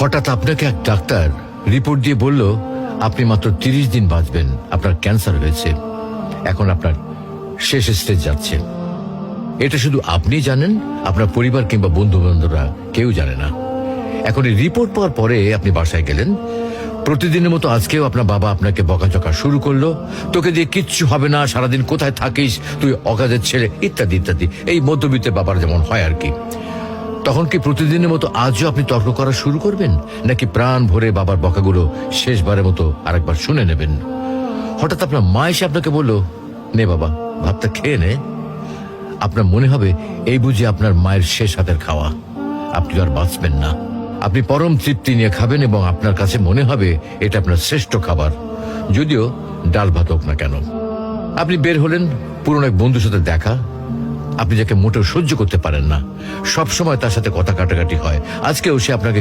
হঠাৎ আপনাকে এক ডাক্তার রিপোর্ট দিয়ে বলল, আপনি মাত্র তিরিশ দিন বাঁচবেন, আপনার ক্যান্সার হয়েছে। এখন আপনার শেষ স্টেজ যাচ্ছে। এটা শুধু আপনি জানেন, আপনার পরিবার কিংবা বন্ধু বান্ধবরা কেউ জানে না। এখন এই রিপোর্ট পাওয়ার পরে আপনি বাসায় গেলেন। প্রতিদিনের মতো আজকেও আপনার বাবা আপনাকে বকাঝকা শুরু করল। তোকে দিয়ে কিচ্ছু হবে না, সারাদিন কোথায় থাকিস, তুই অকাজের ছেলে, ইত্যাদি ইত্যাদি। এই মধ্যবিত্তের বাবার যেমন হয় আর কি। তখন কি প্রতিদিনের মতো আজও আপনি তর্ক করা শুরু করবেন? নাকি প্রাণ ভরে বাবার বকাগুলো শেষবারের মতো আরেকবার শুনে নেবেন? হঠাৎ আপনার মা এসে আপনাকে বলল, নে বাবা, ভাতটা খেয়ে নে। আপনার মনে হবে এই বুঝে আপনার মায়ের শেষ হাতের খাওয়া। আপনি আর বাঁচবেন না। আপনি পরম তৃপ্তি নিয়ে খাবেন এবং আপনার কাছে মনে হবে এটা আপনার শ্রেষ্ঠ খাবার। যদিও ডাল ভাত হোক না কেন। আপনি বের হলেন, পুরনো এক বন্ধুর সাথে দেখা। আপনি যাকে মোটেও সহ্য করতে পারেন না, সবসময় তার সাথে কথা কাটাকাটি হয়। আজকেও সে আপনাকে